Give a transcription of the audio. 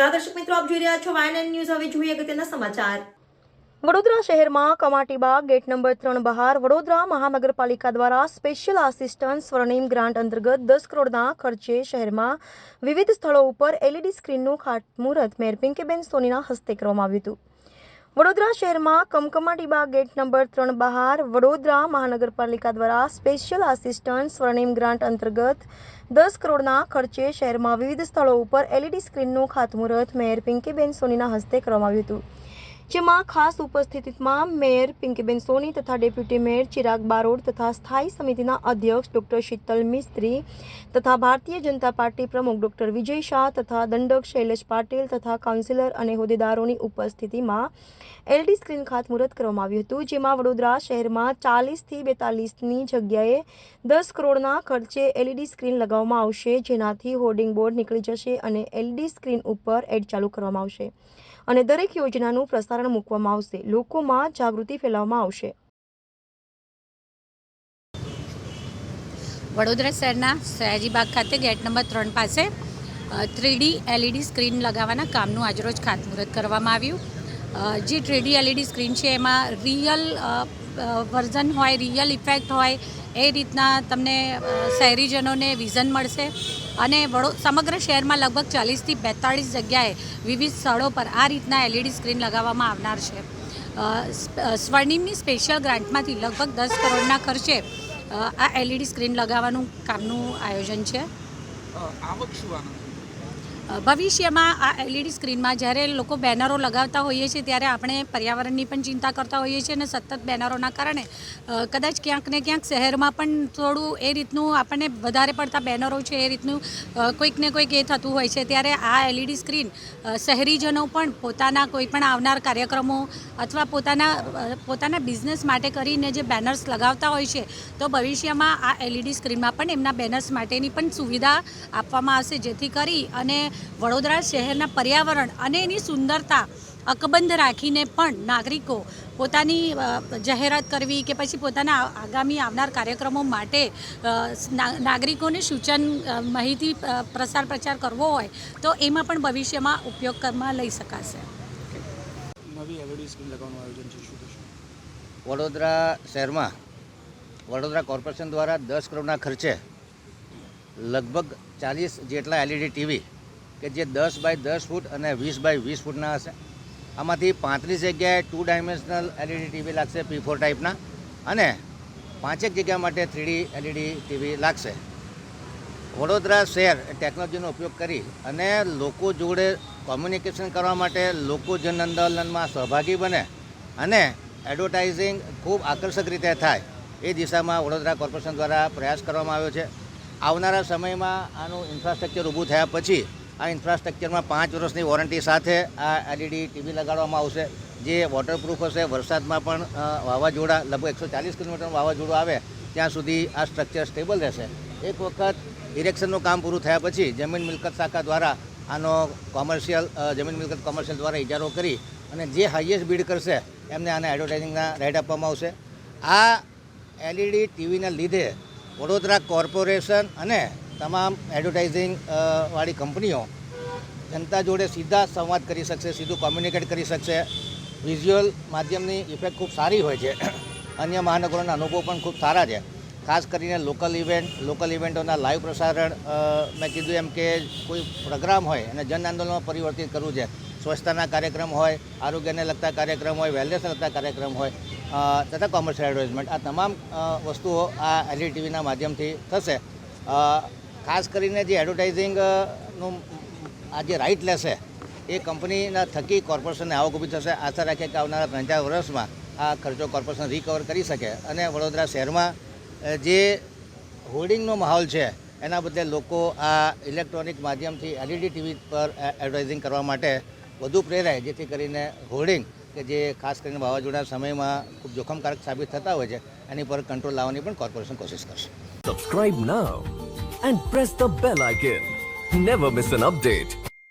નમસ્કાર દર્શક મિત્રો, આપ જોઈ રહ્યા છો વાયન ન્યૂઝ હવે જોઈએ અગત્યના સમાચાર. વડોદરા શહેરમાં કમાટીબાગ ગેટ નંબર ત્રણ બહાર વડોદરા મહાનગરપાલિકા દ્વારા સ્પેશિયલ આસિસ્ટન્ટ સ્વર્ણિમ ગ્રાન્ટ અંતર્ગત દસ કરોડના ખર્ચે શહેરમાં વિવિધ સ્થળો ઉપર એલઈડી સ્ક્રીનનું ખાતમુહૂર્ત. મેયર પિંકીબેન સોનીના હસ્તે કરવામાં આવ્યું હતું. વડોદરા શહેરમાં કમકમાટીબા ગેટ નંબર ત્રણ બહાર વડોદરા મહાનગરપાલિકા દ્વારા સ્પેશિયલ આસિસ્ટન્ટ સ્વર્ણિમ ગ્રાન્ટ અંતર્ગત દસ કરોડના ખર્ચે શહેરમાં વિવિધ સ્થળો ઉપર એલઈડી સ્ક્રીનનું ખાતમુહૂર્ત મેયર પિંકીબેન સોનીના હસ્તે કરવામાં આવ્યું હતું. જેમાં ખાસ ઉપસ્થિતિમાં મેયર પિંકીબેન સોની તથા ડેપ્યુટી મેયર ચિરાગ બારોડ તથા સ્થાયી સમિતિના અધ્યક્ષ ડોક્ટર શીતલ મિસ્ત્રી તથા ભારતીય જનતા પાર્ટી પ્રમુખ ડોક્ટર વિજય શાહ તથા દંડક શૈલેષ પાટીલ તથા કાઉન્સિલર અને હોદ્દેદારોની ઉપસ્થિતિમાં એલડી સ્ક્રીન ખાતમુહૂર્ત કરવામાં આવ્યું હતું, જેમાં વડોદરા શહેરમાં ચાલીસથી બેતાલીસની જગ્યાએ દસ કરોડના ખર્ચે એલઈડી સ્ક્રીન લગાવવામાં આવશે, જેનાથી હોર્ડિંગ બોર્ડ નીકળી જશે અને એલઈડી સ્ક્રીન ઉપર એડ ચાલુ કરવામાં આવશે. અને દરેક યોજનાનું પ્રસારણ મૂકવામાં આવશે. લોકોમાં જાગૃતિ ફેલાવવામાં આવશે. વડોદરા શહેરના સયાજીબાગ ખાતે ગેટ નંબર ત્રણ પાસે થ્રીડી એલઈડી સ્ક્રીન લગાવવાના કામનું આજરોજ ખાતમુહૂર્ત કરવામાં આવ્યું. જે થ્રીડી એલઈડી સ્ક્રીન છે, એમાં રિયલ વર્ઝન હોય, રિયલ ઇફેક્ટ હોય, એ રીતના તમને શહેરીજનોને વિઝન મળશે. અને વડો, સમગ્ર શહેરમાં લગભગ ચાલીસથી બેતાળીસ જગ્યાએ વિવિધ સ્થળો પર આ રીતના એલઈડી સ્ક્રીન લગાવવામાં આવનાર છે. સ્વર્ણિમની સ્પેશિયલ ગ્રાન્ટમાંથી લગભગ દસ કરોડના ખર્ચે આ એલઈડી સ્ક્રીન લગાવવાનું કામનું આયોજન છે. આવક શું ભવિષ્યમાં આ એલઈડી સ્ક્રીનમાં જ્યારે લોકો બેનરો લગાવતા હોઈએ છીએ, ત્યારે આપણે પર્યાવરણની પણ ચિંતા કરતા હોઈએ છીએ અને સતત બેનરોના કારણે કદાચ ક્યાંક ને ક્યાંક શહેરમાં પણ થોડું એ રીતનું આપણને વધારે પડતા બેનરો છે એ રીતનું કોઈક ને કોઈક એ થતું હોય છે. ત્યારે આ એલઈડી સ્ક્રીન શહેરીજનો પણ પોતાના કોઈ પણ આવનાર કાર્યક્રમો અથવા પોતાના પોતાના બિઝનેસ માટે કરીને જે બેનર્સ લગાવતા હોય છે, તો ભવિષ્યમાં આ એલઈડી સ્ક્રીનમાં પણ એમના બેનર્સ માટેની પણ સુવિધા આપવામાં આવશે, જેથી કરી અને વડોદરા શહેરના પર્યાવરણ અને એની સુંદરતા અકબંધ રાખીને પણ નાગરિકો પોતાની જાહેરાત કરવી કે પછી પોતાના આગામી આવનાર કાર્યક્રમો માટે નાગરિકોને સૂચન માહિતી પ્રસાર પ્રચાર કરવો હોય, તો એમાં પણ ભવિષ્યમાં ઉપયોગમાં લઈ શકાશે. નવી એલઈડી સ્ક્રીન લગાવવાનું આયોજન વડોદરા શહેરમાં, વડોદરા કોર્પોરેશન દ્વારા દસ કરોડના ખર્ચે લગભગ ચાલીસ જેટલા એલઈડી ટીવી કે જે દસ બાય દસ ફૂટ અને વીસ બાય વીસ ફૂટના હશે. આમાંથી પાંત્રીસ જગ્યાએ ટુ ડાયમેન્શનલ એલઈડી ટીવી લાગશે પી ફોર ટાઈપના અને પાંચેક જગ્યા માટે થ્રીડી એલઈડી ટીવી લાગશે. વડોદરા શહેર ટેકનોલોજીનો ઉપયોગ કરી અને લોકો જોડે કોમ્યુનિકેશન કરવા માટે લોકો જન આંદોલનમાં સહભાગી બને અને એડવર્ટાઇઝિંગ ખૂબ આકર્ષક રીતે થાય એ દિશામાં વડોદરા કોર્પોરેશન દ્વારા પ્રયાસ કરવામાં આવ્યો છે. આવનારા સમયમાં આનું ઇન્ફ્રાસ્ટ્રક્ચર ઊભું થયા પછી આ ઇન્ફ્રાસ્ટ્રક્ચરમાં પાંચ વર્ષની વોરંટી સાથે આ એલઈડી ટીવી લગાડવામાં આવશે, જે વોટરપ્રૂફ હશે, વરસાદમાં પણ વાવાઝોડા, લગભગ એકસો ચાલીસ કિલોમીટરનું વાવાઝોડું આવે, ત્યાં સુધી આ સ્ટ્રક્ચર સ્ટેબલ રહેશે. એક વખત ઇરેક્શનનું કામ પૂરું થયા પછી જમીન મિલકત શાખા દ્વારા આનો કોમર્શિયલ જમીન મિલકત કોમર્શિયલ દ્વારા ઇજારો કરી અને જે હાઈએસ્ટ બીડ કરશે, એમને આને એડવર્ટાઇઝિંગના રાઇટ આપવામાં આવશે. આ એલઈડી ટીવીના લીધે વડોદરા કોર્પોરેશન અને તમામ એડવર્ટાઇઝિંગ વાળી કંપનીઓ જનતા જોડે સીધા સંવાદ કરી શકશે, સીધું કોમ્યુનિકેટ કરી શકશે. વિઝ્યુઅલ માધ્યમની ઇફેક્ટ ખૂબ સારી હોય છે. અન્ય મહાનગરોના અનુભવ પણ ખૂબ સારા છે. ખાસ કરીને લોકલ ઇવેન્ટ, લોકલ ઇવેન્ટોના લાઈવ પ્રસારણ મેં કીધું એમ કે કોઈ પ્રોગ્રામ હોય અને જન આંદોલનમાં પરિવર્તિત કરવું છે, સ્વચ્છતાના કાર્યક્રમ હોય, આરોગ્યને લગતા કાર્યક્રમ હોય વેલનેસને લગતા કાર્યક્રમ હોય તથા કોમર્શિયલ એડવર્ટાઇઝમેન્ટ આ તમામ વસ્તુઓ આ એલઈ ટીવીના માધ્યમથી થશે. ખાસ કરીને જે એડવર્ટાઇઝિંગનું આ જે રાઇટ લેશે, એ કંપનીના થકી કોર્પોરેશનને આવક ઊભી થશે. આશા રાખીએ કે આવનારા ત્રણ ચાર વર્ષમાં આ ખર્ચો કોર્પોરેશન રિકવર કરી શકે અને વડોદરા શહેરમાં જે હોર્ડિંગનો માહોલ છે, એના બદલે લોકો આ ઇલેક્ટ્રોનિક માધ્યમથી એલઈડી ટીવી પર એ- એડવર્ટાઇઝિંગ કરવા માટે વધુ પ્રેરાય, જેથી કરીને હોર્ડિંગ કે જે ખાસ કરીને વાવાઝોડા સમયમાં ખૂબ જોખમકારક સાબિત થતા હોય છે, એની પર કંટ્રોલ લાવવાની પણ કોર્પોરેશન કોશિશ કરશે subscribe now and press the bell icon never miss an update.